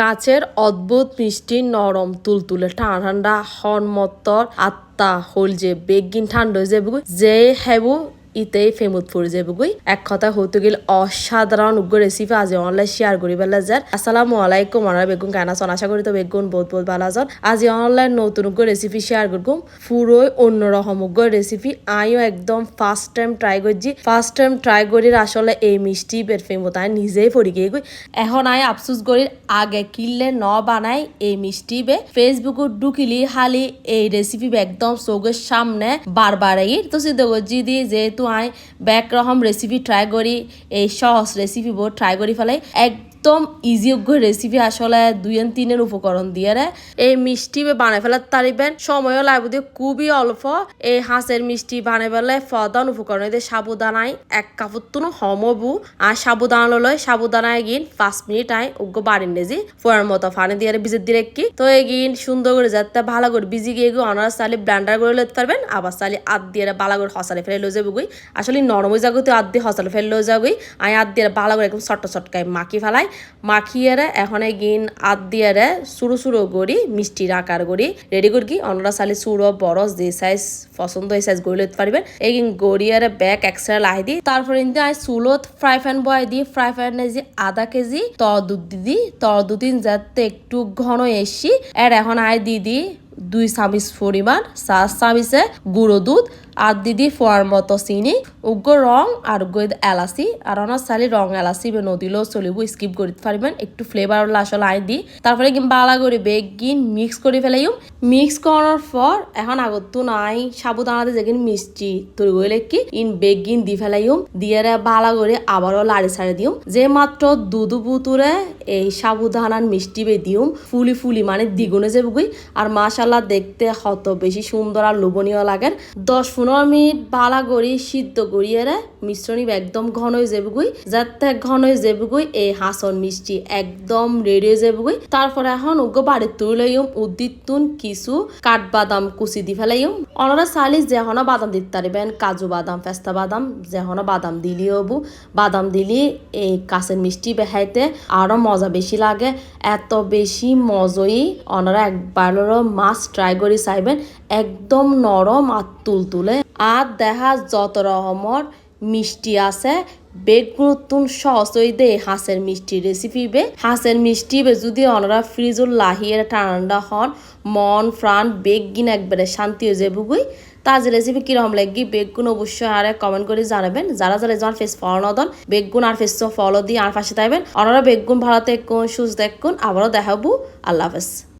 কাচের অদ্ভুত মিষ্টি নরম তুলতুলে ঠান্ডা ঠান্ডা হনমত্তর আত্মা হল যে বেগিন ঠান্ডা হয়ে যে হেবু ইতেই ফেমত পড়ে যাবে এক কথা হতে গেলে অসাধারণ উগ্র রেসিপি আজ অনলাইন শেয়ার করি বেলা যার। আসসালামু আলাইকুম আমরা বেগুন কেনা আছেন আশা করি তো বেগুন বহুত বহুত ভালো আছেন। আজ অনলাইন নতুন উগ্র রেসিপি শেয়ার করব। পুরোই অন্যরকম উগ্র রেসিপি আমিও একদম ফার্স্ট টাইম ট্রাই করছি। ফার্স্ট টাইম ট্রাই করি আসলে এই মিষ্টি বের ফেমত। আমি নিজেই পড়ি গিয়ে গই এখন আই আফসুস করি আগে কিনলে ন বানাই এই মিষ্টি বে। ফেসবুকত ঢুকিলি হালি এই রেসিপি একদম চোখের সামনে বারবার এই তো সিদ্ধ করছি দি, যেহেতু আই ব্যাক রকম রেসিপি ট্রাই করি এই সহজ রেসিপি ট্রাই ট্রাই করি ফেলাই একদম ইজিযোগ্য রেসিপি আসলে দুই এন তিনের উপকরণ দিয়ে রে। এই মিষ্টি বানাই ফেলার তারিবেন, সময়ও লাগবে দিয়ে খুবই অল্প। এই হাঁসের মিষ্টি বানাই ফেলে প্রধান উপকরণ এদের সাবুদানাই, এক কাপড় তুনো হমবু আর সাবুদানা লয় সাবুদানা এগিন পাঁচ মিনিট আই উগ্র বাড়িন নেজি ফোয়ার মতো ফানে দিয়ে বিজের দিয়ে কি? তো এগিন সুন্দর করে যাতে ভালো করে বিজি গিয়ে গিয়ে অনার চালি ব্লান্ডার করে লইতে পারবেন, আবার চালি আদ দিয়ে ভালো করে হসালে ফেলে লয়ে যাব আসলে নরম হয়ে যাব তো আদ দিয়ে হসালে ফেলে লয়ে যাব আই আদ দিয়ে ভালো করে একদম চট্ট চটকায় মাখি ফেলাই। মাখিয়ে এখন গিন আদ দিয়ে সুরু সুরু গড়ি মিষ্টির আকার গড়ি। রেডি করি অনরা চালি সুরো বড় যে সাইজ পছন্দ এই সাইজ গড়ি লইতে পারবেন। এগিন গড়িয়ারে ব্যাগ এক্সট্রা লাহি দি। তারপরে ইন্দি আই চুলত ফ্রাই প্যান বয় দি। ফ্রাই প্যানে যে আধা কেজি তর দুধ দিদি তর দুদিন যাতে একটু ঘন এসি। আর এখন আই দিদি দুই চামিচ পরিমাণ চার চামিচে গুঁড়ো দুধ আর দিদি ফোয়ার মতো চিনি উগ্র রং আর উগ্র এলাচি আর অনার চালি রং এলাচি নদিলেও চলিব স্কিপ করতে পারবেন একটু ফ্লেভার আসলে আই দি। তারপরে বালা করে বেগিন মিক্স করে ফেলাইম মিক্স করার পর এখন আগত তো নাই সাবুদানাতে যেগিন মিষ্টি তৈরি করে কি ইন বেগিন দি ফেলাইম দিয়ে বালা করে আবারও লাড়ি ছাড়ি দিম যে মাত্র দুধু বুতুরে এই সাবুদানার মিষ্টি বে দিম ফুলি ফুলি মানে দ্বিগুণে যাবগুই আর মাশাল্লাহ দেখতে হত, বেশি সুন্দর আর লোভনীয় লাগে দশ পনেরো মিনিট বালা করি, সিদ্ধ করিয়ে মিশ্রণী একদম ঘন হয়ে যাবগুই যাতে ঘন হয়ে যাবগুই এই হাসন মিষ্টি একদম রেডি হয়ে যাবগুই তারপরে এখন উগ্র বাড়ির তুলাইম উদ্দিতুন কিছু কাঠবাদাম কুচি দি ফেলাইম। অনরা চালিস যেহন বাদাম দিতে পারবেন, কাজু বাদাম, পেস্তা বাদাম যেহন বাদাম দিলি হবু। বাদাম দিলি এই কাছের মিষ্টি বেহাইতে আরও মজা বেশি লাগে। এত বেশি মজই অনরা একবারও মাছ ট্রাই করে চাইবেন একদম নরম আর তুলতুলে। আর দেখা যত রকমর মিষ্টি আছে বেগুন সহজই দে হাঁসের মিষ্টি রেসিপি বে। হাঁসের মিষ্টি বে যদি অনরা ফ্রিজুর লাহিয়ে ঠান্ডা হন, মন, প্রাণ বেগিন একবারে শান্তি হয়ে যাবে বুগুই তাজ রেসিপি কীরকম লাগি বেগুন অবশ্যই আর কমেন্ট করে জানাবেন। যারা যারা যার ফেস ফলো নদন বেগুন আর ফেস ফলো দিয়ে আর পাশে থাকবেন। অনারা বেগুন ভালো দেখুন সুস্থ দেখুন আবারও দেখাবো। আল্লাহ হাফেজ।